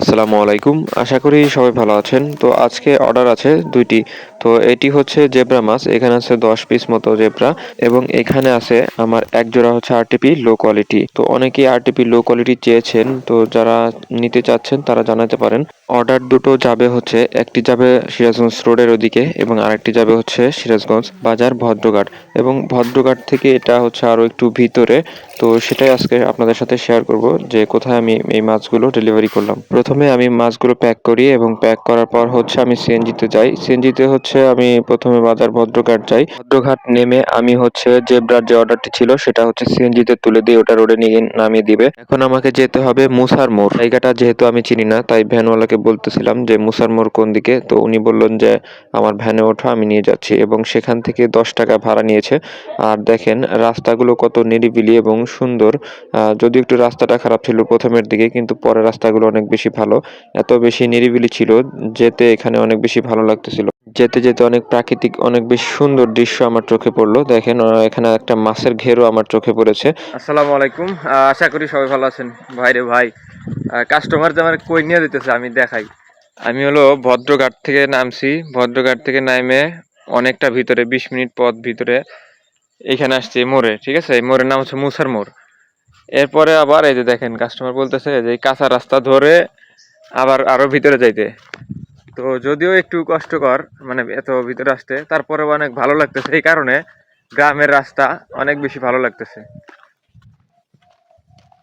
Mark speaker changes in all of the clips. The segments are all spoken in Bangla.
Speaker 1: আসসালামু আলাইকুম। আশা করি সবাই ভালো আছেন। তো আজকে অর্ডার আছে দুইটি। তো এটি হচ্ছে জেব্রা মাছ, এখানে আছে দশ পিস মতো জেব্রা এবং এখানে আছে আমার এক জোড়া হচ্ছে আরটিপি লো কোয়ালিটি তো অনেকেই আরটিপি লো কোয়ালিটি চেয়েছেন, তো যারা নিতে চাচ্ছেন তারা জানাতে পারেন। অর্ডার দুটো যাবে হচ্ছে, একটি যাবে সিরাজগঞ্জ রোডের ওদিকে এবং আরেকটি যাবে হচ্ছে সিরাজগঞ্জ বাজার ভদ্রঘাট। এবং ভদ্রঘাট থেকে এটা হচ্ছে আরও একটু ভিতরে। তো সেটাই আজকে আপনাদের সাথে শেয়ার করব যে কোথায় আমি এই মাছগুলো ডেলিভারি করলাম। প্রথমে আমি মাছগুলো প্যাক করি এবং প্যাক করার পর হচ্ছে আমি সিএনজিতে যাই। সিএনজিতে হচ্ছে আমি প্রথমে বাজার ভদ্রঘাট যাই। ভদ্রঘাট নেমে আমি হচ্ছে জেব্রার যে অর্ডারটি ছিল সেটা হচ্ছে সিএনজিতে তুলে দিয়ে ওটা রোডে নিয়ে নামিয়ে দিবে। এখন আমাকে যেতে হবে মুসার মোড়। জায়গাটা যেহেতু আমি চিনি না, তাই ভ্যানওয়ালাকে বলতেছিলাম যে মুসার মোড় কোন দিকে? তো উনি বললেন যে আমার ভ্যানে ওঠো, আমি নিয়ে যাচ্ছি এবং সেখান থেকে দশ টাকা ভাড়া নিয়েছে। আর দেখেন রাস্তাগুলো কত নিরিবিলি এবং সুন্দর। যদিও একটু রাস্তাটা খারাপ ছিল প্রথমের দিকে, কিন্তু পরে রাস্তাগুলো অনেক বেশি ভালো এত বেশি নিরিবিলি ছিল যেতে এখানে অনেক বেশি ভালো লাগতেছিল। যেতে যেতে অনেক প্রাকৃতিক অনেক বেশি সুন্দর দৃশ্য আমার চোখে পড়ল। দেখেন এখানে একটা মাছের ঘেরও আমার চোখে পড়েছে।
Speaker 2: আসসালামু আলাইকুম। আশা করি সবাই ভালো আছেন। ভাই রে ভাই কাস্টমার যে আমার কই নিয়ে দিতেছে আমি দেখাই। আমি হলো ভদ্রঘাট থেকে নামছি। ভদ্রঘাট থেকে নামে অনেকটা ভিতরে বিশ মিনিট পথ ভিতরে এখানে আসছি মোড়ে ঠিক আছে? এই মোড়ের নাম হচ্ছে মুসার মোড়। এরপরে আবার এই যে দেখেন কাস্টমার বলতেছে যে কাঁচা রাস্তা ধরে আবার আরও ভিতরে যাইতে। তো যদিও একটু কষ্টকর মানে এত ভিতরে আসতে তারপরে অনেক ভালো লাগতেছে। এই কারণে গ্রামের রাস্তা অনেক বেশি ভালো লাগতেছে।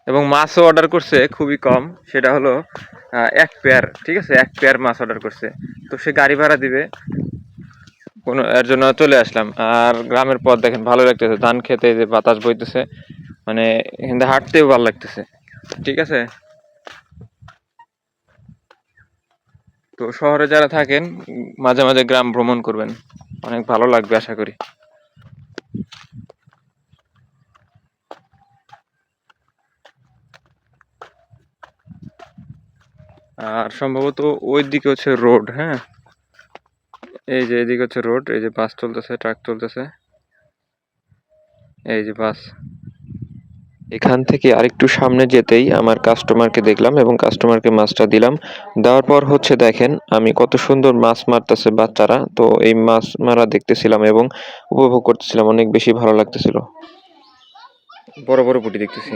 Speaker 2: এবং মাছও অর্ডার করছে খুবই কম, সেটা হলো এক পেয়ার ঠিক আছে? এক পেয়ার মাছ অর্ডার করছে। তো সে গাড়ি ভাড়া দিবে। কোনো, এর জন্য চলে আসলাম। আর গ্রামের পথ দেখেন, ভালো লাগতেছে। ধান খেতে যে বাতাস বইতেছে। মানে এখান থেকে হাঁটতেও ভালো লাগতেছে। ঠিক আছে? তো শহরে যারা থাকেন, মাঝে মাঝে গ্রাম ভ্রমণ করবেন। অনেক ভালো লাগবে, আশা করি। আর সম্ভবত ওই দিকে হচ্ছে রোড হ্যাঁ? এই যে এদিকে হচ্ছে রোড, এই যে বাস চলতেছে, ট্রাক চলতেছে। এই যে বাস।
Speaker 1: এখান থেকে আরেকটু সামনে যেতেই আমার কাস্টমারকে দেখলাম এবং কাস্টমারকে মাছটা দিলাম। দেওয়ার পর হচ্ছে দেখেন আমি কত সুন্দর মাছ মারতেছে বাচ্চারা। তো এই মাছ মারা দেখতেছিলাম এবং উপভোগ করতেছিলাম অনেক বেশি ভালো লাগতেছিল।
Speaker 2: বড় বড় পুটি দেখতেছি।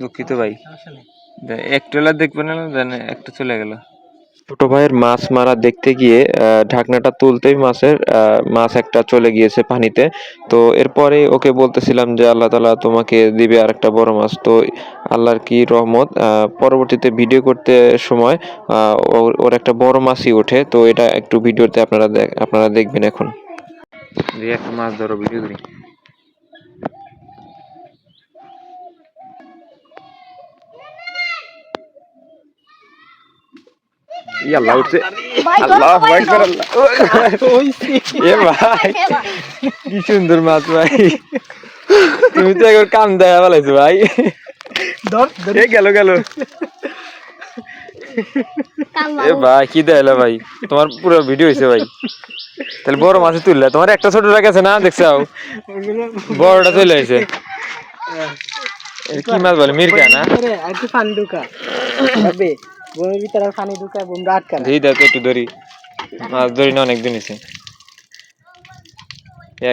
Speaker 2: দুঃখিত ভাই। এক ট্রেলার দেখবেন না জানে একটা চলে গেল।
Speaker 1: ছোট ভাইয়ের মাছ মারা দেখতে গিয়ে ঢাকনাটা তুলতেই মাছের মাছ একটা চলে গিয়েছে পানিতে। তো এরপরে ওকে বলতেছিলাম যে, আল্লাহ তালা তোমাকে দিবে আর একটা বড় মাছ। তো আল্লাহর কি রহমত পরবর্তীতে ভিডিও করতে সময় ওর- একটা বড় মাছই ওঠে। তো এটা একটু ভিডিওতে আপনারা আপনারা দেখবেন এখন।
Speaker 2: মাছ ধরো ভিডিও আল্লাহ উঠছে। আল্লাহ আকবার আল্লাহ। এ ভাই কি সুন্দর মাছ ভাই। তুমি তো একবার কাম দেখা ফেলাইছো ভাই। এ গেল গেল। এ ভাই কি দেখাইলো ভাই? তোমার পুরো ভিডিও হয়েছে ভাই। তাহলে বড় মাছ তুললে। তোমার একটা ছোটটা গেছে না? দেখছাও বড়টা চলে আসে। কি মাছ বলে? মির্কা না?
Speaker 3: একটু পানি ঢুকা হবে ভিতরে পানি ঢুকা বোমরা আটকা
Speaker 2: দাও একটু ধরি। মাছ ধরি না অনেকদিন হয়েছে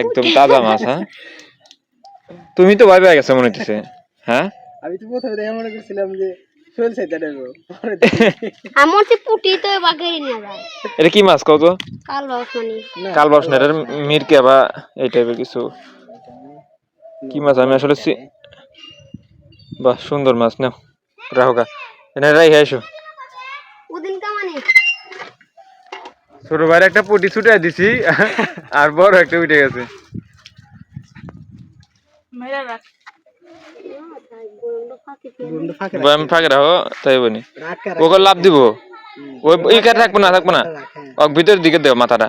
Speaker 2: একদম তাজা মাছ হ্যাঁ? তুমি তো ভয় পেয়ে গেছো মনে হচ্ছে হ্যাঁ?
Speaker 3: আমি তো প্রথমে দেখে মনে করছিলাম যে শোল সাইতে নেব
Speaker 4: আমার তো পুটি তো বাগেরি যায়
Speaker 2: এটা কি মাছ কত
Speaker 4: কাল বাসনি
Speaker 2: কাল বাস না এটা মির্কা বা এই টাইপের কিছু। কি মাছ? আমি আসলে বাহ সুন্দর মাছ নাও রাহুকা এনে রাই এসো। ছোট ভাইয়ের একটা পটি ছুটে দিছি আর বড় একটা উঠে গেছে। আমি ফাঁকে রাখো তাই বলি। ওকে লাভ দিব। ওই এইখানে থাকব না থাকব না। ভিতরের দিকে দেব মাথাটা।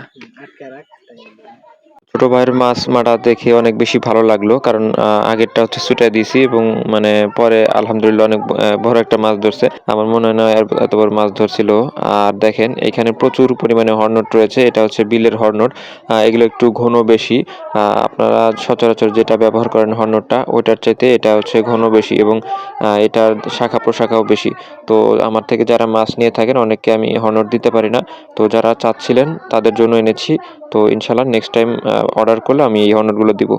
Speaker 1: ভাইয়ের মাছ মারা দেখে অনেক বেশি ভালো লাগল, কারণ আগেরটা হচ্ছে ছুটাই দিয়েছি এবং মানে পরে আলহামদুলিল্লাহ অনেক বড় একটা মাছ ধরছে। আমার মনে হয় না এত বড় মাছ ধরছিল। আর দেখেন, এখানে প্রচুর পরিমাণে হর্নট রয়েছে, এটা হচ্ছে বিলের হর্নট। এগুলো একটু ঘন বেশি। আপনারা সচরাচর যেটা ব্যবহার করেন হর্নটটা, ওইটার চাইতে এটা হচ্ছে ঘন বেশি এবং এটার শাখা প্রশাখাও বেশি। তো আমার থেকে যারা মাছ নিয়ে থাকেন, অনেককে আমি হর্নট দিতে পারি না। তো যারা চাচ্ছিলেন, তাদের জন্য এনেছি। তো ইনশাল্লাহ নেক্সট টাইম অর্ডার করলে আমি এই অর্ডারগুলো দিব।